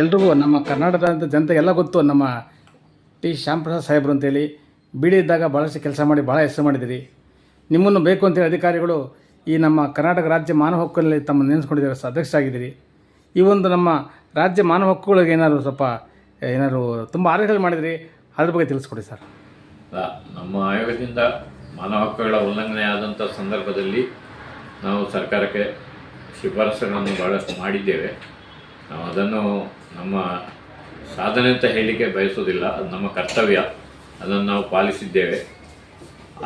ಎಲ್ರಿಗೂ ನಮ್ಮ ಕರ್ನಾಟಕದ ಎಲ್ಲ ಗೊತ್ತು, ನಮ್ಮ ಟಿ ಶ್ಯಾಂಪ್ರಸಾದ್ ಸಾಹೇಬರು ಅಂತೇಳಿ ಬೀಡಿ ಇದ್ದಾಗ ಭಾಳಷ್ಟು ಕೆಲಸ ಮಾಡಿ ಭಾಳ ಹೆಸರು ಮಾಡಿದಿರಿ ನಿಮ್ಮನ್ನು ಬೇಕು ಅಂತೇಳಿ ಅಧಿಕಾರಿಗಳು ಈ ನಮ್ಮ ಕರ್ನಾಟಕ ರಾಜ್ಯ ಮಾನವ ಹಕ್ಕುಗಳಲ್ಲಿ ತಮ್ಮ ನೆನೆಸ್ಕೊಂಡಿದ್ದಾರೆ ಅಧ್ಯಕ್ಷರಾಗಿದ್ದೀರಿ. ಈ ಒಂದು ನಮ್ಮ ರಾಜ್ಯ ಮಾನವ ಹಕ್ಕುಗಳಿಗೆ ಏನಾದರೂ ಸ್ವಲ್ಪ, ಏನಾದ್ರು ತುಂಬ ಆರೋಗ್ಯಗಳು ಮಾಡಿದಿರಿ, ಅದ್ರ ಬಗ್ಗೆ ತಿಳಿಸ್ಕೊಡಿ ಸರ್. ನಮ್ಮ ಆಯೋಗದಿಂದ ಮಾನವ ಹಕ್ಕುಗಳ ಉಲ್ಲಂಘನೆ ಆದಂಥ ಸಂದರ್ಭದಲ್ಲಿ ನಾವು ಸರ್ಕಾರಕ್ಕೆ ಶಿಫಾರಸುಗಳನ್ನು ಭಾಳಷ್ಟು ಮಾಡಿದ್ದೇವೆ. ನಾವು ಅದನ್ನು ನಮ್ಮ ಸಾಧನೆ ಅಂತ ಹೇಳಲಿಕ್ಕೆ ಬಯಸೋದಿಲ್ಲ ಅದು ನಮ್ಮ ಕರ್ತವ್ಯ. ಅದನ್ನು ನಾವು ಪಾಲಿಸಿದ್ದೇವೆ.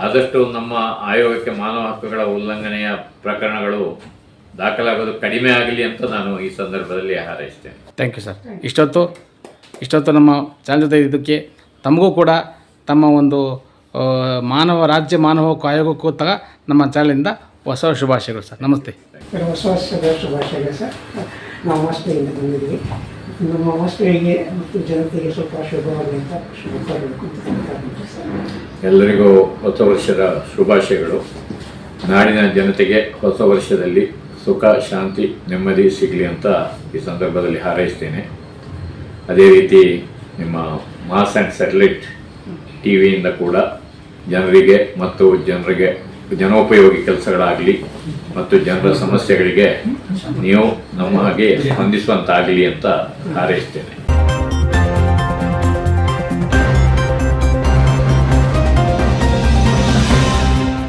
ಆದಷ್ಟು ನಮ್ಮ ಆಯೋಗಕ್ಕೆ ಮಾನವ ಹಕ್ಕುಗಳ ಉಲ್ಲಂಘನೆಯ ಪ್ರಕರಣಗಳು ದಾಖಲಾಗೋದು ಕಡಿಮೆ ಆಗಲಿ ಅಂತ ನಾನು ಈ ಸಂದರ್ಭದಲ್ಲಿ ಹಾರೈಸ್ತೇನೆ. ಥ್ಯಾಂಕ್ ಯು ಸರ್ ಇಷ್ಟೊತ್ತು ಇಷ್ಟೊತ್ತು ನಮ್ಮ ಚಾನಲ್ ಜೊತೆ ಇದಕ್ಕೆ ತಮಗೂ ಕೂಡ ತಮ್ಮ ಒಂದು ಮಾನವ ರಾಜ್ಯ ಮಾನವ ಹಕ್ಕು ಆಯೋಗಕ್ಕೂ ತಗ ನಮ್ಮ ಚಾನಲಿಂದ ಹೊಸ ಶುಭಾಶಯಗಳು ಸರ್ ನಮಸ್ತೆ. ಹೊಸ ವರ್ಷದ ಶುಭಾಶಯಗಳು ಸರ್ ನಾವು ಮಾಸ್ಟರಿಂದ ಬಂದಿದ್ವಿ ನಮ್ಮ ಮತ್ತು ಜನತೆಗೆ ಸ್ವಲ್ಪ ಶುಭವಾಗಲಿ ಅಂತ ಎಲ್ಲರಿಗೂ ಹೊಸ ವರ್ಷದ ಶುಭಾಶಯಗಳು. ನಾಡಿನ ಜನತೆಗೆ ಹೊಸ ವರ್ಷದಲ್ಲಿ ಸುಖ, ಶಾಂತಿ, ನೆಮ್ಮದಿ ಸಿಗಲಿ ಅಂತ ಈ ಸಂದರ್ಭದಲ್ಲಿ ಹಾರೈಸ್ತೇನೆ. ಅದೇ ರೀತಿ ನಿಮ್ಮ ಮಾಸ್ ಆ್ಯಂಡ್ ಸ್ಯಾಟಲೈಟ್ ಟಿ ವಿಯಿಂದ ಕೂಡ ಜನರಿಗೆ ಮತ್ತು ಜನರಿಗೆ ಜನೋಪಯೋಗಿ ಕೆಲಸಗಳಾಗಲಿ ಮತ್ತು ಜನರ ಸಮಸ್ಯೆಗಳಿಗೆ ನೀವು ನಮ್ಮ ಹಾಗೆ ಸ್ಪಂದಿಸುವಂತಾಗಲಿ ಅಂತ ಹಾರೈಸ್ತೇನೆ.